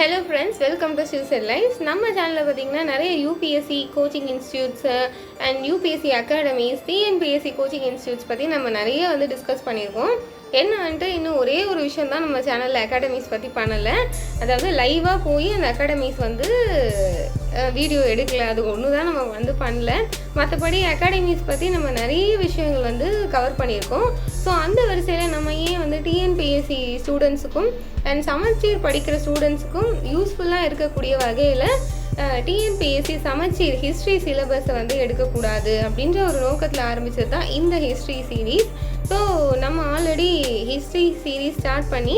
Hello friends welcome to சில்சர் life நம்ம சேனலில் பார்த்தீங்கன்னா நிறைய UPSC coaching institutes and UPSC academies TNPSC coaching institutes பற்றி நம்ம நிறைய வந்து டிஸ்கஸ் பண்ணியிருக்கோம். என்ன வந்துட்டு இன்னும் ஒரே ஒரு விஷயம் தான் நம்ம சேனலில் அகாடமிஸ் பற்றி பண்ணலை. அதாவது லைவாக போய் அந்த அகாடமிஸ் வந்து வீடியோ எடுக்கல. அது ஒன்று தான் நம்ம வந்து பண்ணல. மற்றபடி அகாடமிஸ் பற்றி நம்ம நிறைய விஷயங்கள் வந்து கவர் பண்ணியிருக்கோம். ஸோ அந்த வரிசையில் நம்ம ஏன் வந்து டிஎன்பிஎஸ்சி ஸ்டூடெண்ட்ஸுக்கும் அண்ட் சமச்சீர் படிக்கிற ஸ்டூடெண்ட்ஸுக்கும் யூஸ்ஃபுல்லாக இருக்கக்கூடிய வகையில் டிஎன்பிஎஸ்சி சமச்சீர் ஹிஸ்ட்ரி சிலபஸை வந்து எடுக்கக்கூடாது அப்படின்ற ஒரு நோக்கத்தில் ஆரம்பித்தது தான் இந்த ஹிஸ்ட்ரி சீரீஸ் ஸோ நம்ம ஆல்ரெடி ஹிஸ்ட்ரி சீரீஸ் ஸ்டார்ட் பண்ணி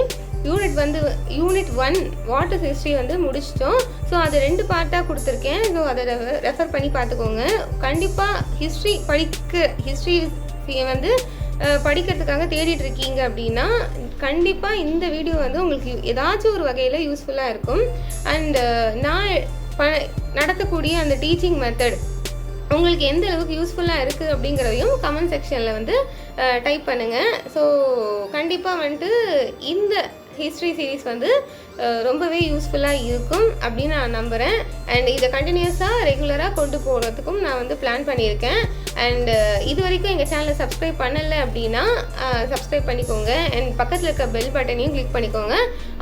யூனிட் வந்து யூனிட் ஒன் வாட்டர் ஹிஸ்ட்ரி வந்து முடிச்சிட்டோம். ஸோ அது ரெண்டு பார்ட்டாக கொடுத்துருக்கேன். ஸோ அதை ரெஃபர் பண்ணி பார்த்துக்கோங்க. கண்டிப்பாக ஹிஸ்ட்ரி படிக்க ஹிஸ்ட்ரி வந்து படிக்கிறதுக்காக தேடிட்டு இருக்கீங்க அப்படின்னா கண்டிப்பாக இந்த வீடியோ வந்து உங்களுக்கு ஏதாச்சும் ஒரு வகையில் யூஸ்ஃபுல்லாக இருக்கும். அண்டு நான் ப நடத்தக்கூடிய அந்த டீச்சிங் மெத்தட் உங்களுக்கு எந்த அளவுக்கு யூஸ்ஃபுல்லாக இருக்குது அப்படிங்கிறதையும் கமெண்ட் செக்ஷனில் வந்து டைப் பண்ணுங்கள் ஸோ கண்டிப்பாக வந்துட்டு இந்த ஹிஸ்ட்ரி சீரீஸ் வந்து ரொம்பவே யூஸ்ஃபுல்லாக இருக்கும் அப்படின்னு நான் நம்புகிறேன் அண்ட் இதை கண்டினியூஸாக ரெகுலராக கொண்டு போகிறதுக்கும் நான் வந்து பிளான் பண்ணியிருக்கேன். அண்டு இது வரைக்கும் எங்கள் சேனலை சப்ஸ்கிரைப் பண்ணலை அப்படின்னா சப்ஸ்கிரைப் பண்ணிக்கோங்க. அண்ட் பக்கத்தில் இருக்க பெல் பட்டனையும் கிளிக் பண்ணிக்கோங்க.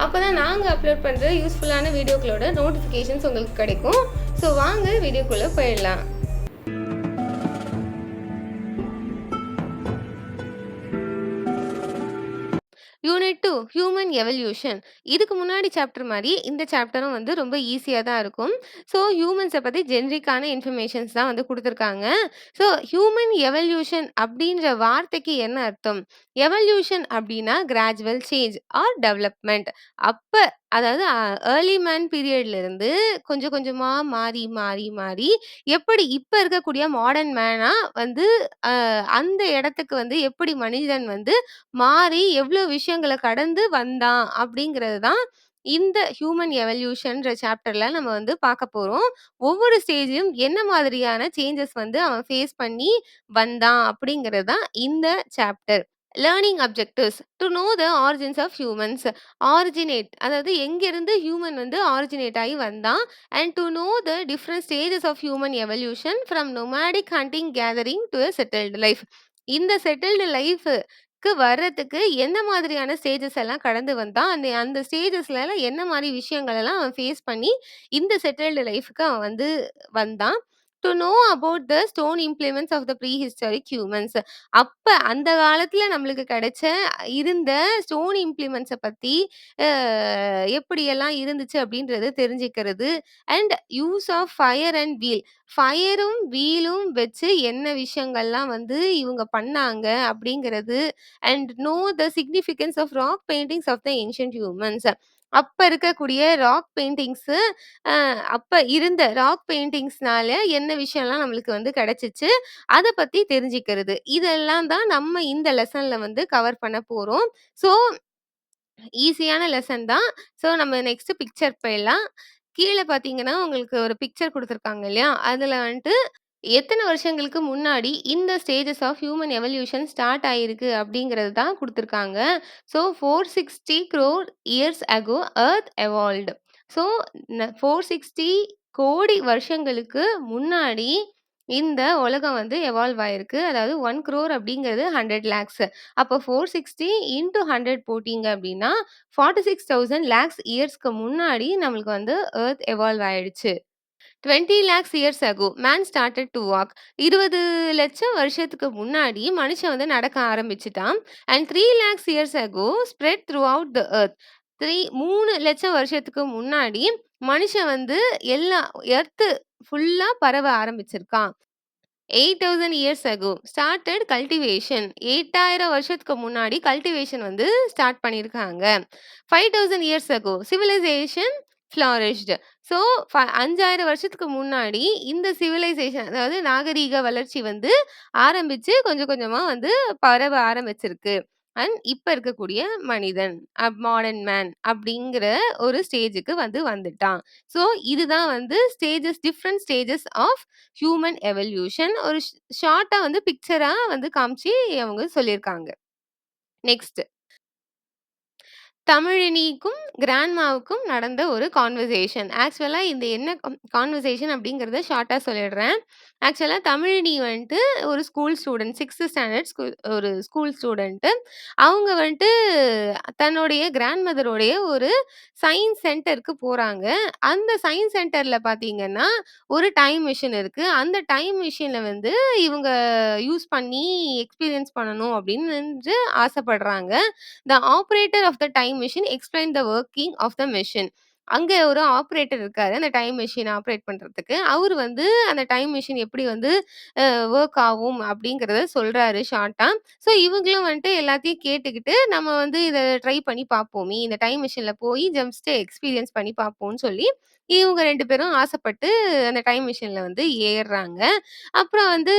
அப்போ தான் நாங்கள் அப்லோட் பண்ணுற யூஸ்ஃபுல்லான வீடியோக்களோட நோட்டிஃபிகேஷன்ஸ் உங்களுக்கு கிடைக்கும். ஸோ வாங்க வீடியோக்குள்ளே போயிடலாம். யூனிட் டூ ஹியூமன் எவல்யூஷன் இதுக்கு முன்னாடி சாப்டர் மாதிரி இந்த சாப்டரும் வந்து ரொம்ப ஈஸியாக தான் இருக்கும். ஸோ ஹியூமன்ஸை பற்றி ஜென்ரிக்கான இன்ஃபர்மேஷன்ஸ் தான் வந்து கொடுத்துருக்காங்க. ஸோ ஹியூமன் எவல்யூஷன் அப்படின்ற வார்த்தைக்கு என்ன அர்த்தம்? எவல்யூஷன் அப்படின்னா கிராஜுவல் சேஞ்ச் ஆர் டெவலப்மெண்ட் அப்போ அதாவது ஏர்லி மேன் பீரியட்லருந்து கொஞ்சம் கொஞ்சமாக மாறி மாறி மாறி எப்படி இப்போ இருக்கக்கூடிய மாடர்ன் மேனா வந்து அந்த இடத்துக்கு வந்து எப்படி மனிதன் வந்து மாறி எவ்வளோ விஷயங்களை கடந்து வந்தான் அப்படிங்கிறது தான் இந்த ஹியூமன் எவல்யூஷன்ற சாப்டர்ல நம்ம வந்து பார்க்க போறோம். ஒவ்வொரு ஸ்டேஜையும் என்ன மாதிரியான சேஞ்சஸ் வந்து அவன் ஃபேஸ் பண்ணி வந்தான் அப்படிங்கிறது தான் இந்த chapter learning objectives to know the origins of humans originate அதாவது எங்கேருந்து ஹியூமன் வந்து ஆரிஜினேட் ஆகி வந்தான். And to know the different stages of human evolution from nomadic hunting gathering to a settled life இந்த செட்டில்டு லைஃப்க்கு வர்றதுக்கு என்ன மாதிரியான ஸ்டேஜஸ் எல்லாம் கடந்து வந்தான்? அந்த அந்த ஸ்டேஜஸ்ல எல்லாம் என்ன மாதிரி விஷயங்கள் எல்லாம் அவன் ஃபேஸ் பண்ணி இந்த செட்டில்டு லைஃபுக்கு அவன் வந்து வந்தான். To know about the stone implements of the prehistoric humans அப்ப அந்த காலத்துல நம்மளுக்கு கிடைச்ச இருந்த ஸ்டோன் இம்ப்ளிமெண்ட்ஸை பத்தி எப்படியெல்லாம் இருந்துச்சு அப்படின்றத தெரிஞ்சுக்கிறது and use of fire and wheel ஃபயரும் வீலும் வச்சு என்ன விஷயங்கள்லாம் வந்து இவங்க பண்ணாங்க அப்படிங்கிறது and know the significance of rock paintings of the ancient humans அப்ப இருக்கக்கூடிய ராக் பெயிண்டிங்ஸு அப்ப இருந்த ராக் பெயிண்டிங்ஸ்னால என்ன விஷயம்லாம் நம்மளுக்கு வந்து கிடைச்சிச்சு அதை பத்தி தெரிஞ்சுக்கிறது. இதெல்லாம் தான் நம்ம இந்த லெசன்ல வந்து கவர் பண்ண போறோம். ஸோ ஈஸியான லெசன் தான். ஸோ நம்ம நெக்ஸ்ட் பிக்சர் போயிடலாம். கீழே பார்த்தீங்கன்னா உங்களுக்கு ஒரு பிக்சர் கொடுத்துருக்காங்க இல்லையா? அதில் வந்துட்டு எத்தனை வருஷங்களுக்கு முன்னாடி இந்த stages of human evolution start ஆயிருக்கு அப்படிங்கிறது தான் கொடுத்துருக்காங்க. So four sixty crore years ago earth evolved so four sixty கோடி வருஷங்களுக்கு முன்னாடி இந்த உலகம் வந்து எவால்வ் ஆயிருக்கு. அதாவது ஒன் க்ரோர் அப்படிங்கிறது ஹண்ட்ரட் லேக்ஸ் அப்போ ஃபோர் சிக்ஸ்டி இன்டூ ஹண்ட்ரட் போட்டிங்க அப்படின்னா ஃபார்ட்டி சிக்ஸ் தௌசண்ட் லேக்ஸ் இயர்ஸ்க்கு முன்னாடி நம்மளுக்கு வந்து எர்த் எவால்வ் ஆயிடுச்சு. Twenty lakhs years ago man started to walk இருபது லட்சம் வருஷத்துக்கு முன்னாடி மனுஷன் வந்து நடக்க ஆரம்பிச்சிட்டான். And three lakhs years ago spread throughout the earth three மூணு லட்சம் வருஷத்துக்கு முன்னாடி மனுஷன் வந்து எல்லா எர்த்து ஃபுல்லா பரவ ஆரம்பிச்சிருக்கான். Eight thousand years ago started cultivation எட்டாயிரம் வருஷத்துக்கு முன்னாடி கல்டிவேஷன் வந்து ஸ்டார்ட் பண்ணியிருக்காங்க. Five thousand years ago civilisation flourished so ஃப அஞ்சாயிரம் வருஷத்துக்கு முன்னாடி இந்த சிவிலைசேஷன் அதாவது நாகரீக வளர்ச்சி வந்து ஆரம்பிச்சு கொஞ்சம் கொஞ்சமா வந்து பரவ ஆரம்பிச்சிருக்கு. அண்ட் இப்ப இருக்கக்கூடிய மனிதன் அப் மாடர்ன் மேன் அப்படிங்கிற ஒரு ஸ்டேஜுக்கு வந்து வந்துட்டான். ஸோ இதுதான் வந்து stages different stages of human evolution ஒரு ஷார்ட்டா வந்து பிக்சரா வந்து காமிச்சு அவங்க சொல்லியிருக்காங்க. நெக்ஸ்ட்டு தமிழினிக்கும், கிராண்ட்மாவுக்கும் நடந்த ஒரு கான்வர்சேஷன். ஆக்சுவலா இந்த என்ன கான்வர்சேஷன் அப்படிங்கிறத ஷார்ட்டா சொல்லிடுறேன். ஆக்சுவலா தமிழினி வந்துட்டு ஒரு ஸ்கூல் ஸ்டூடண்ட் 6த் ஸ்டாண்டர்ட் ஸ்கூல் ஒரு ஸ்கூல் ஸ்டூடண்ட்டு. அவங்க வந்துட்டு தன்னுடைய கிராண்ட் மதருடைய ஒரு சயின்ஸ் சென்டருக்கு போறாங்க. அந்த சயின்ஸ் சென்டர்ல பார்த்தீங்கன்னா, ஒரு டைம் மிஷின் இருக்கு. அந்த டைம் மிஷினில் வந்து இவங்க யூஸ் பண்ணி எக்ஸ்பீரியன்ஸ் பண்ணணும் அப்படின்னு ஆசைப்படுறாங்க. The operator of the time machine explain the working of the machine. அங்க ஒரு ஆப்ரேட்டர் இருக்காரு. அந்த டைம் மெஷின ஆப்ரேட் பண்றதுக்கு. அவரு வந்து அந்த டைம் மிஷின் எப்படி வந்து அ வொர்க் ஆகும் அப்படிங்கிறத சொல்றாரு ஷார்ட்டா. ஸோ இவங்களும் வந்துட்டு எல்லாத்தையும் கேட்டுக்கிட்டு, நம்ம வந்து இத ட்ரை பண்ணி பார்ப்போமே! இந்த டைம் மிஷினில் போய் ஜஸ்ட் எக்ஸ்பீரியன்ஸ் பண்ணி பார்ப்போம்ன்னு சொல்லி, இவங்க 2 பேரும் ஆசைப்பட்டு அந்த டைம் மிஷினில் வந்து ஏறுறாங்க. அப்புறம் வந்து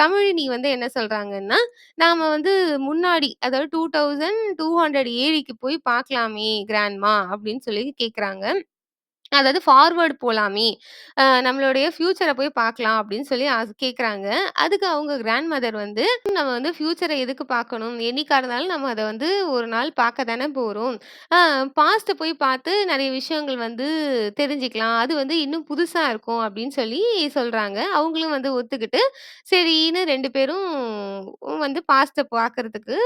தமிழினி வந்து என்ன சொல்றாங்கன்னா, நாம வந்து முன்னாடி அதாவது 2200 ஏடிக்கு போய் பார்க்கலாமே கிராண்ட்மா அப்படின்னு சொல்லி கேட்குறாங்க. அதாவது ஃபார்வர்ட் போலாமே! அ நம்மளுடைய ஃபியூச்சர போய் பார்க்கலாம் அப்படின்னு சொல்லி ஆஸ் கேட்குறாங்க. அதுக்கு அவங்க கிராண்ட் மதர் வந்து, நம்ம வந்து ஃபியூச்சர எதுக்கு பார்க்கணும்? என்னைக்கா இருந்தாலும் நம்ம அத வந்து ஒரு நாள் பார்க்க தானே போறோம். அ பாஸ்ட்ட போய் பார்த்து நெறைய விஷயங்கள் வந்து தெரிஞ்சுக்கலாம். அது வந்து இன்னும் புதுசா இருக்கும் அப்படின்னு சொல்லி சொல்றாங்க. அவங்களும் வந்து ஒத்துக்கிட்டு, சரின்னு 2 பேரும் வந்து பாஸ்ட்ட பார்க்கறதுக்கு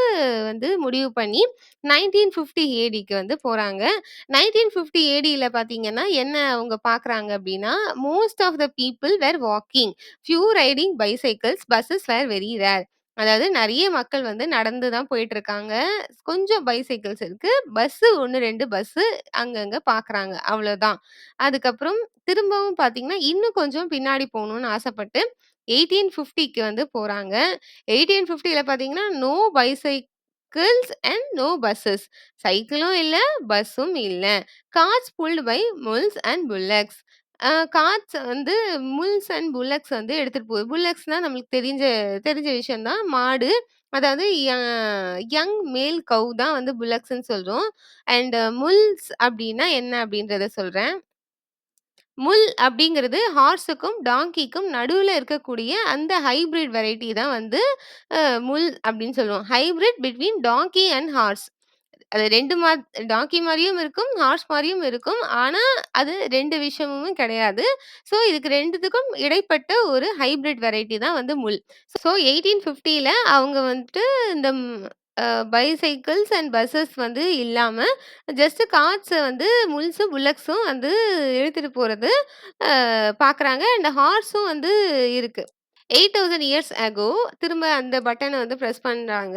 வந்து முடிவு பண்ணி 1950 ஏடிக்கு வந்து போறாங்க. 1950 ஏடியில் பார்த்தீங்கன்னா, என்ன அவங்க பார்க்குறாங்க அப்படின்னா, most of the people were walking. Few riding bicycles, buses were very rare. அதாவது நிறைய மக்கள் வந்து நடந்து தான் போயிட்டுருக்காங்க. கொஞ்சம் பைசைக்கிள்ஸ் இருக்கு. பஸ்ஸு 1, 2 பஸ்ஸு அங்கங்க பார்க்குறாங்க. அவ்வளோதான். அதுக்கப்புறம் திரும்பவும் பார்த்தீங்கன்னா, இன்னும் கொஞ்சம் பின்னாடி போகணும்னு ஆசைப்பட்டு 1850க்கு வந்து போகிறாங்க எயிட்டீன் ஃபிஃப்டியில் பார்த்தீங்கன்னா, no bicycles and no buses. சைக்கிளும் இல்ல, பஸ்ஸும் இல்ல. Carts pulled by mules and bullocks. A carts வந்து முல்ஸ் அண்ட் புல்லக்ஸ் வந்து எடுத்துட்டு போகுது. புல்லக்ஸ்னா நம்மளுக்கு தெரிஞ்ச தெரிஞ்ச விஷயம் தான். மாடு. அதாவது ய யங் மேல் கவ் தான் வந்து புல்லக்ஸ்ன்னு சொல்றோம். அண்ட் முல்ஸ் அப்படின்னா என்ன அப்படின்றத சொல்றேன். முல் அப்படிங்கிறது ஹார்ஸுக்கும், டாங்கிக்கும் நடுவுல இருக்கக்கூடிய அந்த ஹைபிரிட் வெரைட்டி தான் வந்து அ முல் அப்படின்னு சொல்லுவோம். Hybrid between donkey and horse. அது 2 மா டாங்கி மாரியும் இருக்கும், ஹார்ஸ் மாரியும் இருக்கும். ஆனா, அது 2 விஷயமும் கிடையாது. ஸோ, இதுக்கு 2த்துக்கும் இடைப்பட்ட ஒரு ஹைபிரிட் வெரைட்டி தான் வந்து முல். ஸோ, 1850ல அவங்க வந்துட்டு இந்த ம் பைசைக்கிள்ஸ் அண்ட் பஸ்ஸஸ் வந்து இல்லாம, ஜஸ்ட் கார்ட்ஸ வந்து முல்ஸும், புல்லக்ஸும் வந்து இழுத்துட்டு போறது அ பார்க்குறாங்க. அண்ட் ஹார்ஸும் வந்து இருக்கு. 8000 இயர்ஸ் அகோ திரும்ப அந்த பட்டன வந்து பிரஸ் பண்றாங்க.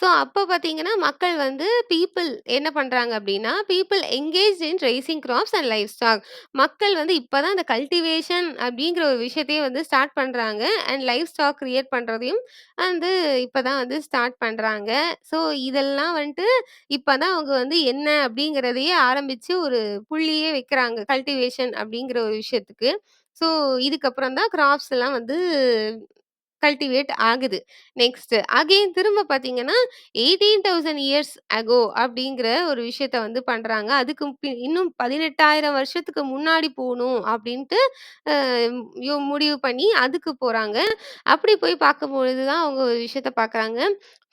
ஸோ, அப்ப பார்த்தீங்கன்னா, மக்கள் வந்து பீப்பிள் என்ன பண்றாங்க அப்படின்னா, people engaged in raising crops and livestock. மக்கள் வந்து இப்ப தான் அந்த கல்டிவேஷன் அப்படிங்கிற ஒரு விஷயத்தையே வந்து ஸ்டார்ட் பண்றாங்க. அண்ட் லைவ் ஸ்டாக் கிரியேட் பண்றதையும் வந்து இப்ப தான் வந்து ஸ்டார்ட் பண்றாங்க. ஸோ, இதெல்லாம் வந்துட்டு இப்ப தான் அவங்க வந்து என்ன அப்படிங்கிறதையே ஆரம்பிச்சு ஒரு புள்ளியே வைக்கிறாங்க. கல்டிவேஷன் அப்படிங்கிற ஒரு விஷயத்துக்கு. ஸோ, இதுக்கப்புறம் தான் கிராப்ஸ் எல்லாம் வந்து கல்டிவேட் ஆகுது. நெக்ஸ்ட் அகைன் திரும்ப பார்த்தீங்கன்னா, 18000 இயர்ஸ் அகோ அப்படிங்கிற ஒரு விஷயத்த வந்து பண்ணுறாங்க அதுக்கு பி இன்னும் 18,000 வருஷத்துக்கு முன்னாடி போகணும் அப்படின்ட்டு யோ முடிவு பண்ணி அதுக்கு போகிறாங்க அப்படி போய் பார்க்கும்பொழுது தான் அவங்க ஒரு விஷயத்த பார்க்குறாங்க.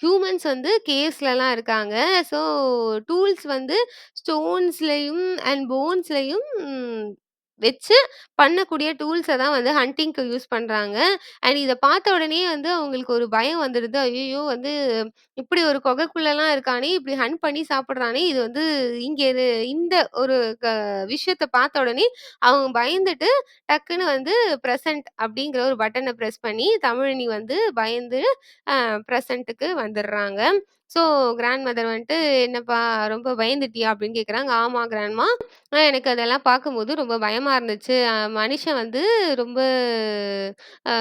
ஹியூமன்ஸ் வந்து கேஸ்லலாம் இருக்காங்க. ஸோ, டூல்ஸ் வந்து ஸ்டோன்ஸ்லேயும் அண்ட் போன்ஸ்லேயும் வச்சு பண்ணக்கூடிய டூல்ஸ தான் வந்து ஹண்டிங்க்கு யூஸ் பண்றாங்க. அண்ட் இத பார்த்த உடனே வந்து அவங்களுக்கு ஒரு பயம் வந்துடுது. ஐய்யயோ! வந்து இப்படி ஒரு குகைக்குள்ளலாம் இருக்கானே! இப்படி ஹண்ட் பண்ணி சாப்பிடுறானே! இது வந்து இங்க இது இந்த ஒரு க விஷயத்த பார்த்த உடனே அவங்க பயந்துட்டு டக்குன்னு வந்து பிரசன்ட் அப்படிங்கிற ஒரு பட்டன பிரஸ் பண்ணி தமிழினி வந்து பயந்து அ பிரசன்ட்டுக்கு வந்துடுறாங்க. ஸோ, கிராண்ட் மதர் வந்துட்டு, "என்னப்பா ரொம்ப பயந்துட்டியா?" அப்படின்னு கேட்குறாங்க. "ஆமா கிராண்ட்மா. அ எனக்கு அதெல்லாம் பார்க்கும்போது ரொம்ப பயமா இருந்துச்சு. அ மனுஷன் வந்து ரொம்ப அ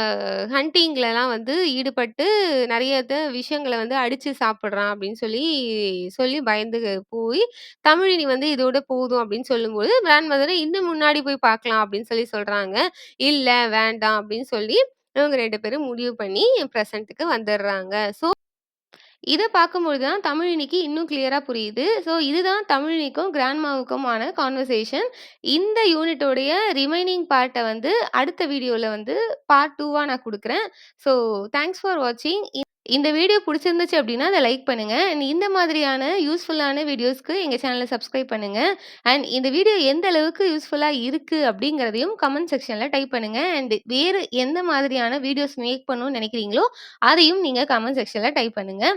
ஹண்டிங்லலாம் வந்து ஈடுபட்டு நெறைய த விஷயங்கள வந்து அடிச்சு சாப்பிடுறான்." அப்படின்னு சொல்லி சொல்லி பயந்து போய், தமிழினி வந்து இதோட போதும் அப்படின்னு சொல்லும்போது, கிராண்ட் மதரை "இன்னும் முன்னாடி போய் பார்க்கலாம்." அப்படின்னு சொல்லி சொல்றாங்க. "இல்ல வேண்டாம்." அப்படின்னு சொல்லி இவங்க 2 பேரும் முடிவு பண்ணி பிரசன்ட்டுக்கு வந்துடுறாங்க. ஸோ இதை பார்க்கும்பொழுது தான் தமிழினிக்கு இன்னும் கிளியராக புரியுது. ஸோ, இதுதான் தமிழினிக்கும், கிராண்ட்மாவுக்குமான கான்வர்சேஷன். இந்த யூனிட்டோடைய ரிமைனிங் பார்ட்டை வந்து அடுத்த வீடியோவில் வந்து பார்ட் டூவாக நான் கொடுக்குறேன் ஸோ, தேங்க்ஸ் ஃபார் வாட்சிங். இந்த வீடியோ பிடிச்சிருந்துச்சு அப்படின்னா அதை லைக் பண்ணுங்கள் அண்ட் இந்த மாதிரியான யூஸ்ஃபுல்லான வீடியோஸ்க்கு எங்கள் சேனலை சப்ஸ்கிரைப் பண்ணுங்கள் அண்ட் இந்த வீடியோ எந்த அளவுக்கு யூஸ்ஃபுல்லாக இருக்குது அப்படிங்கிறதையும் கமெண்ட் செக்ஷனில் டைப் பண்ணுங்கள் அண்ட் வேறு எந்த மாதிரியான வீடியோஸ் மேக் பண்ணணும்னு நினைக்கிறீங்களோ அதையும் நீங்கள் கமெண்ட் செக்ஷனில் டைப் பண்ணுங்கள்